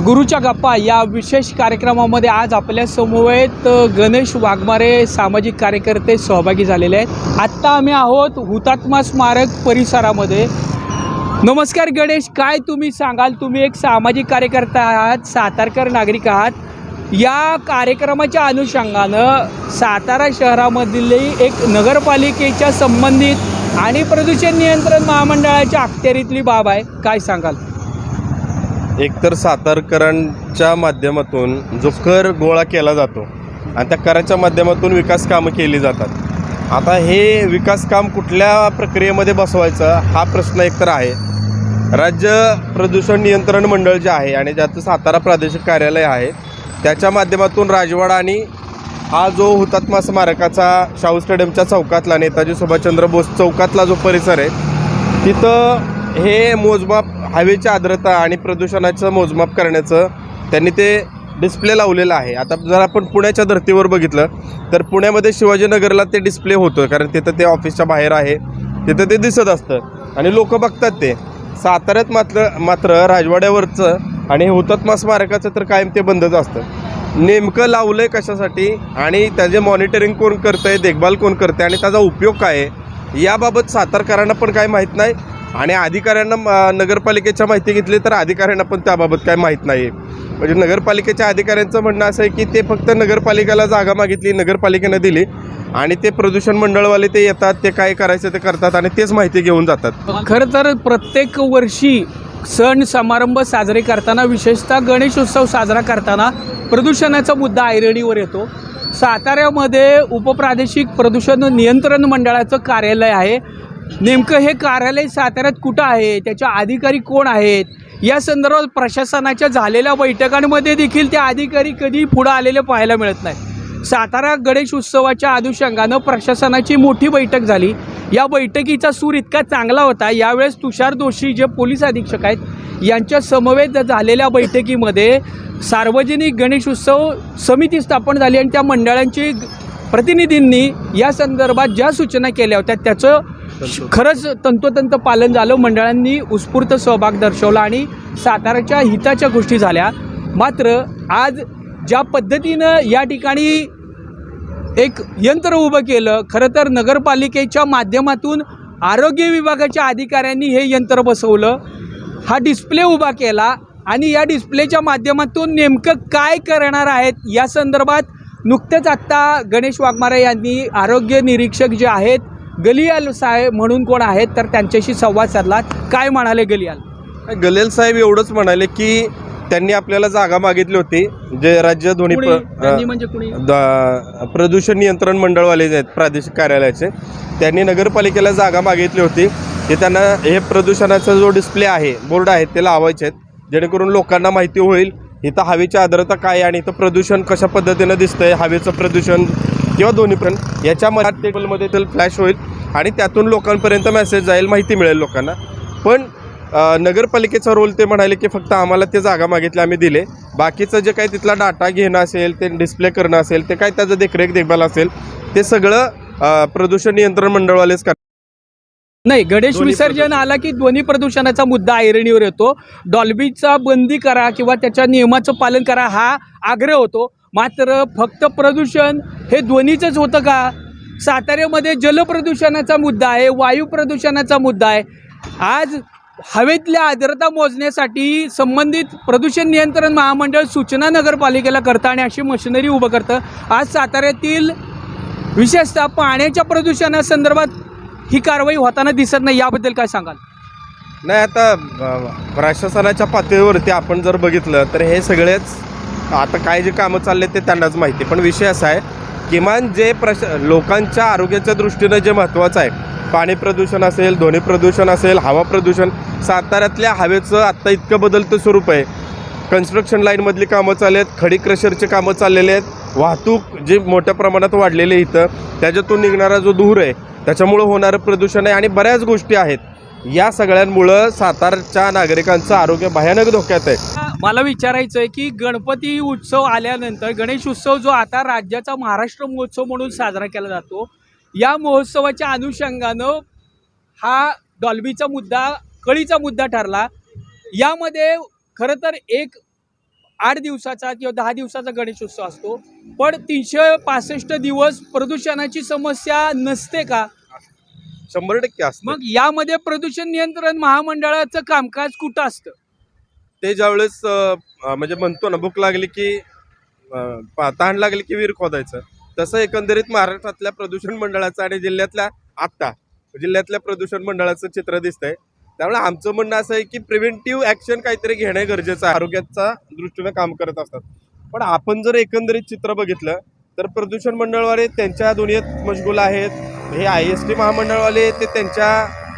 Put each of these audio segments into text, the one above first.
गुरुच्या गप्पा या विशेष कार्यक्रमामध्ये आज आपल्या समवेत गणेश वाघमारे सामाजिक कार्यकर्ते सहभागी झालेले आहेत. आत्ता आम्ही आहोत हुतात्मा स्मारक परिसरामध्ये. नमस्कार गणेश काय तुम्ही सांगाल? तुम्ही एक सामाजिक कार्यकर्ता आहात सातारकर नागरिक आहात. या कार्यक्रमाच्या अनुषंगानं सातारा शहरामधली एक नगरपालिकेच्या संबंधित आणि प्रदूषण नियंत्रण महामंडळाच्या अखत्यारीतली बाब आहे. काय सांगाल? एकतर सातारकरांच्या माध्यमातून जो कर गोळा केला जातो आणि त्या कराच्या माध्यमातून विकास कामं केली जातात. आता हे विकास काम कुठल्या प्रक्रियेमध्ये बसवायचं हा प्रश्न एकतर आहे. राज्य प्रदूषण नियंत्रण मंडळ जे आहे आणि ज्याचं सातारा प्रादेशिक कार्यालय आहे त्याच्या माध्यमातून राजवाडा आणि हा जो हुतात्मा स्मारकाचा शाहू स्टेडियमच्या चौकातला नेताजी सुभाषचंद्र बोस चौकातला जो परिसर आहे तिथं हे मोजमाप हवेची आर्द्रता आणि प्रदूषणाचं मोजमाप करण्याचं त्यांनी ते डिस्प्ले लावलेलं आहे. आता जर आपण पुण्याच्या धर्तीवर बघितलं तर पुण्यामध्ये शिवाजीनगरला ते डिस्प्ले होतं कारण तिथं ते ऑफिसच्या बाहेर आहे. तिथं ते दिसत असतं. आणि लोक बघतात ते. साताऱ्यात मात्र मात्र राजवाड्यावरचं आणि हुतात्मा स्मारकाचं तर कायम ते बंदच असतं. नेमकं लावलं आहे कशासाठी आणि त्याचे मॉनिटरिंग कोण करतं आहे देखभाल कोण करतं आहे आणि त्याचा उपयोग काय आहे? याबाबत सातारकरांना पण काय माहीत नाही. आणि अधिकाऱ्यांना नगरपालिकेच्या माहिती घेतली तर अधिकाऱ्यांना पण त्याबाबत काय माहीत नाही म्हणजे नगरपालिकेच्या अधिकाऱ्यांचं म्हणणं असं आहे की ते फक्त नगरपालिकेला जागा मागितली नगरपालिकेनं दिली आणि ते प्रदूषण मंडळवाले ते येतात ते काय करायचं ते करतात आणि तेच माहिती घेऊन जातात. खरं तर प्रत्येक वर्षी सण समारंभ साजरे करताना विशेषतः गणेशोत्सव साजरा करताना प्रदूषणाचा मुद्दा ऐरणीवर येतो. साताऱ्यामध्ये उपप्रादेशिक प्रदूषण नियंत्रण मंडळाचं कार्यालय आहे. नेमकं हे कार्यालय साताऱ्यात कुठं आहे? त्याच्या अधिकारी कोण आहेत? या संदर्भात प्रशासनाच्या झालेल्या बैठकांमध्ये देखील ते अधिकारी कधी पुढं आलेले पाहायला मिळत नाही सातारा गणेश उत्सवाच्या अनुषंगानं प्रशासनाची मोठी बैठक झाली. या बैठकीचा सूर इतका चांगला होता यावेळेस तुषार दोषी जे पोलीस अधीक्षक आहेत यांच्या समवेत झालेल्या बैठकीमध्ये सार्वजनिक गणेश उत्सव समिती स्थापन झाली आणि त्या मंडळांची प्रतिनिधींनी या संदर्भात ज्या सूचना केल्या होत्या त्याचं श- खरंच तंतोतंत पालन झालं. मंडळांनी उत्स्फूर्त सहभाग दर्शवला आणि साताऱ्याच्या हिताच्या गोष्टी झाल्या. मात्र आज ज्या पद्धतीनं या ठिकाणी एक यंत्र उभं केलं खरं तर नगरपालिकेच्या माध्यमातून आरोग्य विभागाच्या अधिकाऱ्यांनी हे यंत्र बसवलं. हा डिस्प्ले उभा केला आणि या डिस्प्लेच्या माध्यमातून नेमकं काय करणार आहेत या संदर्भात नुकतेच आत्ता गणेश वाघमारे यांनी आरोग्य निरीक्षक जे आहेत गलियाल साहेब म्हणून कोण आहेत तर त्यांच्याशी संवाद साधला. काय म्हणाले गलियाल? गलेल साहेब एवढंच म्हणाले की त्यांनी आपल्याला जागा मागितली होती जे राज्य ध्वनी म्हणजे प्रदूषण नियंत्रण मंडळवाले जे आहेत प्रादेशिक कार्यालयाचे त्यांनी नगरपालिकेला जागा मागितली होती. की त्यांना हे प्रदूषणाचा जो डिस्प्ले आहे बोर्ड आहेत ते लावायचे आहेत. जेणेकरून लोकांना माहिती होईल इथं हवेची आर्द्रता काय आणि इथं प्रदूषण कशा पद्धतीनं दिसतंय हवेचं प्रदूषण किंवा दोन्ही पण याच्या मनात टेबलमध्ये ते फ्लॅश होईल आणि त्यातून लोकांपर्यंत मेसेज जाईल माहिती मिळेल लोकांना. पण नगरपालिकेचा रोल ते म्हणाले की फक्त आम्हाला ते जागा मागितली आम्ही दिले. बाकीचं जे काही तिथला डाटा घेणं असेल ते डिस्प्ले करणं असेल ते काय त्याचं देखरेख देखभाल असेल ते सगळं प्रदूषण नियंत्रण मंडळवालेच कर नाही गणेश विसर्जन. आला की ध्वनी प्रदूषणाचा मुद्दा ऐरणीवर येतो. डॉल्बीचा बंदी करा किंवा त्याच्या नियमाचं पालन करा हा आग्रह होतो. मात्र फक्त प्रदूषण हे ध्वनीचंच होतं का? साताऱ्यामध्ये जलप्रदूषणाचा मुद्दा आहे वायू प्रदूषणाचा मुद्दा आहे. आज हवेतल्या आर्द्रता मोजण्यासाठी संबंधित प्रदूषण नियंत्रण महामंडळ सूचना नगरपालिकेला करतं आणि अशी मशिनरी उभं करतं. आज साताऱ्यातील विशेषतः पाण्याच्या प्रदूषणासंदर्भात ही कारवाई होताना दिसत नाही याबद्दल काय सांगाल? नाही आता अ, प्रशासनाच्या पातळीवरती आपण जर बघितलं तर हे सगळेच आता काय जे कामं चालले ते त्यांनाच माहिती. पण विषय असा आहे किमान जे प्रश लोकांच्या आरोग्याच्या दृष्टीनं जे महत्त्वाचं आहे पाणी प्रदूषण असेल ध्वनी प्रदूषण असेल हवा प्रदूषण साताऱ्यातल्या हवेचं आत्ता इतकं बदलतं स्वरूप आहे. कन्स्ट्रक्शन लाईनमधली कामं चालले आहेत खडी क्रशरचे कामं चाललेले आहेत वाहतूक जी मोठ्या प्रमाणात वाढलेली आहे इथं त्याच्यातून निघणारा जो धूर आहे त्याच्यामुळं होणारं प्रदूषण आहे आणि बऱ्याच गोष्टी आहेत. या सगळ्यांमुळं सातारच्या नागरिकांचं आरोग्य भयानक धोक्यात आहे. मला विचारायचं आहे की गणपती उत्सव आल्यानंतर गणेश उत्सव जो आता राज्याचा महाराष्ट्र महोत्सव म्हणून साजरा केला जातो या महोत्सवाच्या अनुषंगानं हा डॉल्बीचा मुद्दा कळीचा मुद्दा ठरला. यामध्ये खरं तर एक आठ दिवसाचा किंवा दहा दिवसाचा गणेशोत्सव असतो. पण तीनशे पासष्ट दिवस प्रदूषणाची समस्या नसते का? शंभर टक्के असतं. मग यामध्ये प्रदूषण नियंत्रण महामंडळाचं कामकाज कुठं असतं? ते ज्यावेळेस अं, म्हणजे म्हणतो ना भूक लागली की अं, पा- तहान लागली की विहीर खोदायचं. तसं एकंदरीत महाराष्ट्रातल्या प्रदूषण मंडळाचं आणि जिल्ह्यातल्या आत्ता जिल्ह्यातल्या प्रदूषण मंडळाचं चित्र दिसतंय. त्यामुळे आमचं म्हणणं असं आहे की प्रिव्हेंटिव्ह ॲक्शन काहीतरी घेणं गरजेचं आहे. आरोग्याच्या दृष्टीनं काम करत असतात. पण आपण जर एकंदरीत चित्र बघितलं तर प्रदूषण मंडळवाले त्यांच्या दुनियेत मशगूल आहेत. हे आय एस टी महामंडळवाले ते त्यांच्या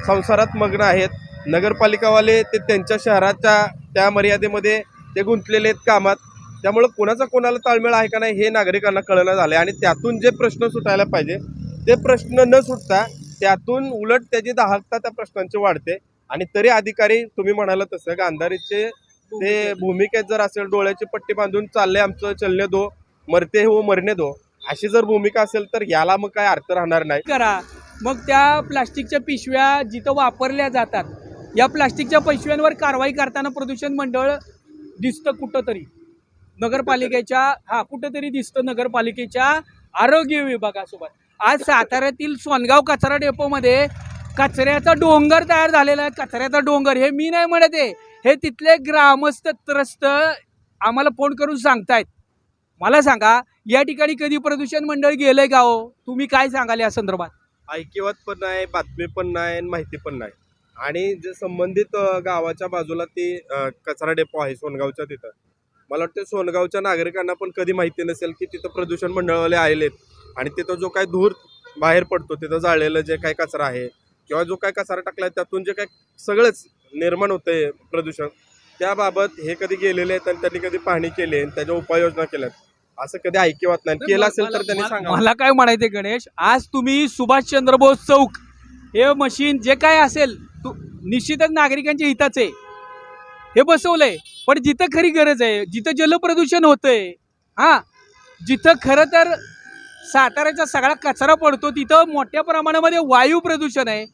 संसारात मग्न आहेत. नगरपालिकावाले ते त्यांच्या शहराच्या त्या मर्यादेमध्ये ते गुंतलेले आहेत कामात. त्यामुळं कोणाचा कोणाला ताळमेळ आहे का नाही हे नागरिकांना कळणं झालं आहे आणि त्यातून जे प्रश्न सुटायला पाहिजे ते प्रश्न न सुटता त्यातून उलट त्याची दाहकता त्या प्रश्नांची वाढते. आणि तरी अधिकारी तुम्ही म्हणाला तसं गांधारीचे ते भूमिकेत जर असेल डोळ्याची पट्टी बांधून चालले आमचं चलने दो मरते हो मरणे दो अशी जर भूमिका असेल तर याला मग काय अर्थ राहणार नाही. करा. मग त्या प्लास्टिकच्या पिशव्या जिथं वापरल्या जातात या प्लास्टिकच्या पिशव्यांवर कारवाई करताना प्रदूषण मंडळ दिसतं कुठंतरी. नगरपालिकेच्या हा कुठंतरी दिसतं नगरपालिकेच्या आरोग्य विभागासोबत. आज साताऱ्यातील सोनगाव कचरा डेपोमध्ये कचऱ्याचा डोंगर तयार झालेला आहे. कचऱ्याचा डोंगर हे मी नाही म्हणत आहे. हे तिथले ग्रामस्थ त्रस्त आम्हाला फोन करून सांगतायत. मला सांगा या ठिकाणी कधी प्रदूषण मंडळ गेलंय का हो? तुम्ही काय सांगाल या संदर्भात? ऐकिवात पण नाही बातमी पण नाही आणि माहिती पण नाही. आणि जे संबंधित गावाच्या बाजूला ती कचरा डेपो आहे सोनगावच्या तिथं. मला वाटतं सोनगावच्या नागरिकांना पण कधी माहिती नसेल की तिथं प्रदूषण मंडळवाले आलेले आहेत. आणि तिथं जो काय धूर बाहेर पडतो तिथं जाळलेलं जे काय कचरा आहे किंवा जो काय कचरा टाकलाय त्यातून जे काय सगळंच निर्माण होतंय प्रदूषण त्याबाबत हे कधी गेलेले आहेत आणि त्यांनी कधी पाहणी केली आणि त्याच्या उपाययोजना केल्यात असं कधी ऐकिवात नाही. केलं असेल तर त्यांनी मला- सांगा. मला काय म्हणायचे गणेश आज तुम्ही सुभाषचंद्र बोस चौक हे मशीन जे काय असेल तू निश्चितच नागरिकांच्या हिताचे. आहे. हे बसवलंय. पण जिथं खरी गरज आहे जिथं जलप्रदूषण होतंय हा जिथं खरं तर साताऱ्याचा सगळा कचरा पडतो. तिथं मोठ्या प्रमाणामध्ये वायू प्रदूषण आहे.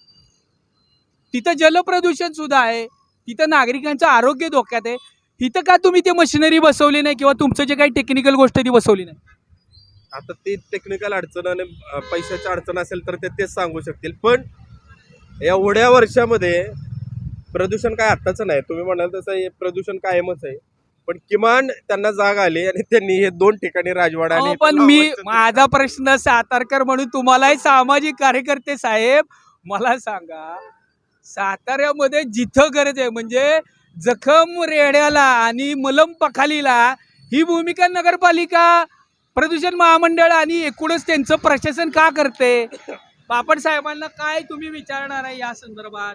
तिथं जलप्रदूषण सुद्धा आहे. तिथं नागरिकांचं आरोग्य धोक्यात आहे. तिथं का तुम्ही ते मशिनरी बसवली नाही किंवा तुमचं जे काही टेक्निकल गोष्ट ती बसवली नाही? आता ते टेक्निकल अडचण आणि पैशाची अडचण असेल तर ते तेच सांगू शकतील. पण एवढ्या वर्षामध्ये प्रदूषण काय आत्ताचं नाही. तुम्ही म्हणाल तसं हे प्रदूषण कायमच आहे. पण किमान त्यांना जाग आली आणि त्यांनी हे दोन ठिकाणी राजवाडा आणि पण मी माझा प्रश्न सातारकर म्हणून तुम्हालाही सामाजिक कार्यकर्ते साहेब मला सांगा साताऱ्यामध्ये जिथं गरज आहे म्हणजे जखम रेड्याला आणि मलम पखालीला ही भूमिका नगरपालिका प्रदूषण महामंडळ आणि एकूणच त्यांचं प्रशासन का करते? पापड साहेबांना काय तुम्ही विचारणार आहे या संदर्भात?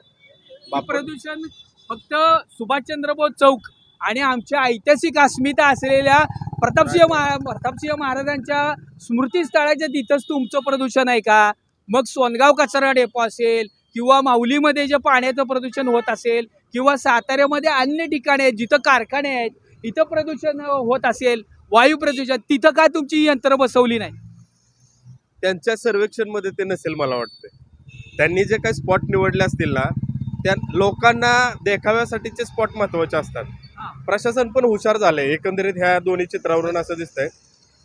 बापट- प्रदूषण फक्त सुभाषचंद्र बोस चौक आणि आमच्या ऐतिहासिक अस्मिता असलेल्या प्रतापसिंह महा प्रतापसिंह महाराजांच्या स्मृतीस्थळाच्या तिथंच तुमचं प्रदूषण आहे का? मग सोनगाव कचरा डेपो असेल किंवा माऊलीमध्ये जे पाण्याचं प्रदूषण होत असेल किंवा साताऱ्यामध्ये अन्य ठिकाणे आहेत जिथं कारखाने आहेत इथं प्रदूषण होत असेल वायू प्रदूषण तिथं का तुमची यंत्र बसवली नाही त्यांच्या सर्वेक्षणमध्ये ते नसेल मला वाटतं त्यांनी जे काही स्पॉट निवडले असतील ना त्या लोकांना देखाव्यासाठीचे स्पॉट महत्त्वाचे असतात. प्रशासन पण हुशार झाले एकंदरीत ह्या दोन्ही चित्रावरून असं दिसतंय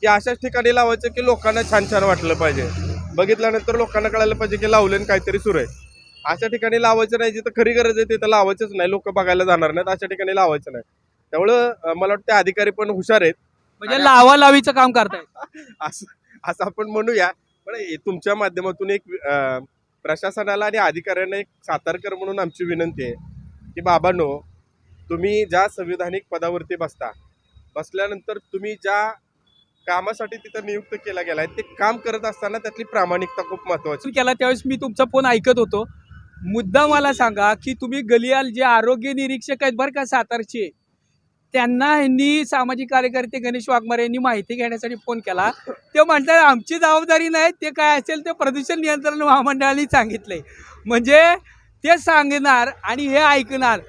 की अशाच ठिकाणी लावायचं की लोकांना छान छान वाटलं पाहिजे. बघितल्यानंतर लोकांना कळायला पाहिजे की लावले आणि काहीतरी सुरू आहे. अशा ठिकाणी लावायचं नाही जिथं खरी गरज आहे तिथं लावायचंच नाही. लोक बघायला जाणार नाहीत अशा ठिकाणी लावायचं नाही. त्यामुळं मला वाटतं अधिकारी पण हुशार आहेत. म्हणजे लावा लावीचं काम करतायत. असं असं आपण म्हणूया. पण तुमच्या माध्यमातून एक अं, प्रशासनाला आणि अधिकाऱ्यांना एक सातारकर म्हणून आमची विनंती आहे की बाबांनो तुम्ही ज्या संविधानिक पदावरती बसता बसल्यानंतर तुम्ही ज्या कामासाठी तिथं नियुक्त केला गेलाय ते काम करत असताना त्यातली प्रामाणिकता खूप महत्वाची केला त्यावेळेस मी तुमचा फोन ऐकत होतो. मुद्दा मला सांगा की तुम्ही गलियाल जे आरोग्य निरीक्षक आहेत बरं का सातारचे त्यांना यांनी सामाजिक कार्यकर्ते गणेश वाघमारे यांनी माहिती घेण्यासाठी फोन केला. ते म्हणतात आमची जबाबदारी नाही ते काय असेल ते प्रदूषण नियंत्रण महामंडळाने सांगितले म्हणजे ते सांगणार आणि हे ऐकणार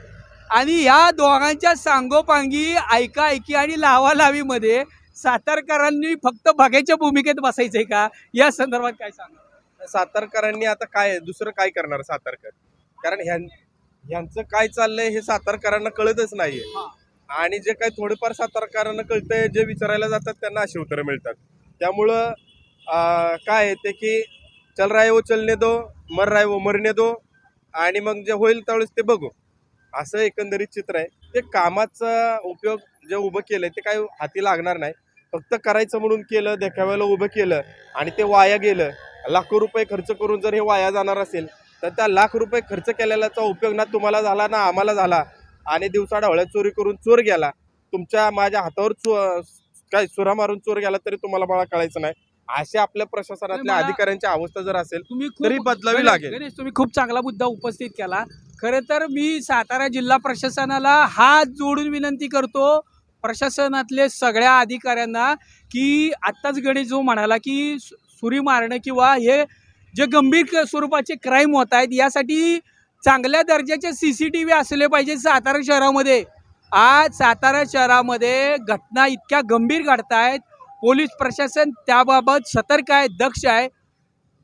आणि ह्या दोघांच्या सांगोपांगी ऐका ऐकी आणि लावा लावीमध्ये सातारकरांनी फक्त बघायच्या भूमिकेत बसायचंय का? या संदर्भात काय सांगा? सातारकरांनी आता काय दुसरं काय करणार सातारकर? कारण ह्यां ह्यांचं काय चाललंय हे सातारकरांना कळतच नाहीये. आणि जे काही थोडेफार सातारकरांना कळतंय जे विचारायला जातात त्यांना अशी उत्तरं मिळतात. त्यामुळं काय आहे ते की चल राय वो चलने दो मर राय वो मरने दो आणि मग जे होईल त्यावेळेस ते बघू. असं एकंदरीत चित्र आहे. ते कामाचा उपयोग जे उभं केलंय ते काही हाती लागणार नाही. फक्त करायचं म्हणून केलं देखाव्याला उभं केलं आणि ते वाया गेलं. लाखो रुपये खर्च करून जर हे वाया जाणार असेल तर त्या लाख रुपये खर्च केलेल्याचा उपयोग ना तुम्हाला झाला ना आम्हाला झाला. आणि दिवसा ढवळ्यात चोरी करून चोर गेला. तुमच्या माझ्या हातावर चो काय सुरा मारून चोर गेला तरी तुम्हाला मला कळायचं नाही. असे आपल्या प्रशासनातल्या अधिकाऱ्यांची अवस्था जर असेल तरी बदलावी लागेल. तुम्ही खूप चांगला मुद्दा उपस्थित केला. खरं तर मी सातारा जिल्हा प्रशासनाला हात जोडून विनंती करतो प्रशासनातले सगळ्या अधिकाऱ्यांना की आत्ताच गणेश जो म्हणाला की सु- सुरी मारणं किंवा हे जे गंभीर स्वरूपाचे क्राईम होत आहेत यासाठी चांगल्या दर्जाचे सी सी टी व्ही असले पाहिजे सातारा शहरामध्ये. आज सातारा शहरामध्ये घटना इतक्या गंभीर घडत आहेत पोलीस प्रशासन त्याबाबत सतर्क आहे दक्ष आहे.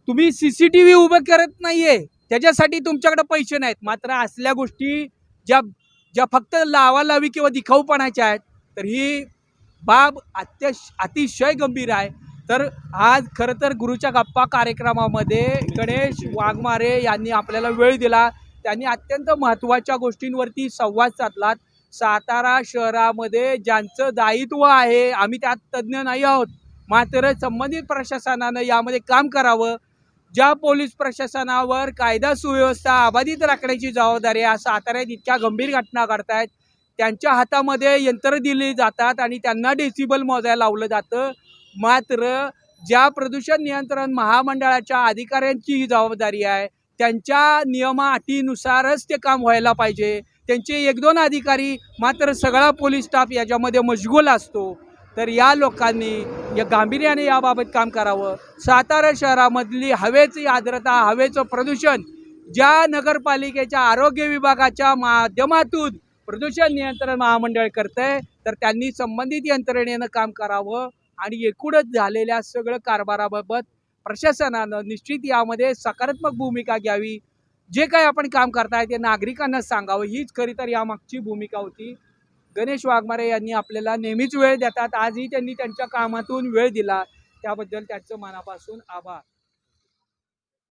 तुम्ही सी सी टी व्ही उभं करत नाही आहे त्याच्यासाठी तुमच्याकडे पैसे नाहीत. मात्र असल्या गोष्टी ज्या ज्या फक्त लावालावी किंवा दिखाऊपणाच्या आहेत तर ही बाब अत्यश अतिशय गंभीर आहे. तर आज खरं तर गुरुच्या गप्पा कार्यक्रमामध्ये गणेश वाघमारे यांनी आपल्याला वेळ दिला. त्यांनी अत्यंत महत्त्वाच्या गोष्टींवरती संवाद साधलात सातारा शहरामध्ये ज्यांचं दायित्व आहे आम्ही त्यात तज्ज्ञ नाही आहोत. मात्र संबंधित प्रशासनानं यामध्ये काम करावं. ज्या पोलीस प्रशासनावर कायदा सुव्यवस्था अबाधित राखण्याची जबाबदारी आहे साताऱ्यात इतक्या गंभीर घटना घडत आहेत त्यांच्या हातामध्ये यंत्र दिली जातात आणि त्यांना डेसिबल मोजायला लावलं जातं. मात्र ज्या प्रदूषण नियंत्रण महामंडळाच्या अधिकाऱ्यांची ही जबाबदारी आहे त्यांच्या नियमा अटीनुसारच ते काम व्हायला पाहिजे. त्यांचे एक दोन अधिकारी मात्र सगळा पोलीस स्टाफ याच्यामध्ये मशगूल असतो. तर या लोकांनी या गांभीर्याने याबाबत काम करावं. सातारा शहरामधली हवेची आर्द्रता हवेचं प्रदूषण ज्या नगरपालिकेच्या आरोग्य विभागाच्या माध्यमातून प्रदूषण नियंत्रण महामंडळ करतं आहे तर त्यांनी संबंधित यंत्रणेनं काम करावं आणि एकूणच झालेल्या सगळं कारभाराबाबत प्रशासनानं निश्चित यामध्ये सकारात्मक भूमिका घ्यावी. जे काही आपण काम करताय ते नागरिकांना सांगावं. हीच खरी तर यामागची भूमिका होती. गणेश वाघमारे यांनी आपल्याला नेहमीच वेळ देतात. आजही त्यांनी त्यांच्या कामातून वेळ दिला. त्याबद्दल त्यांचं मनापासून आभार.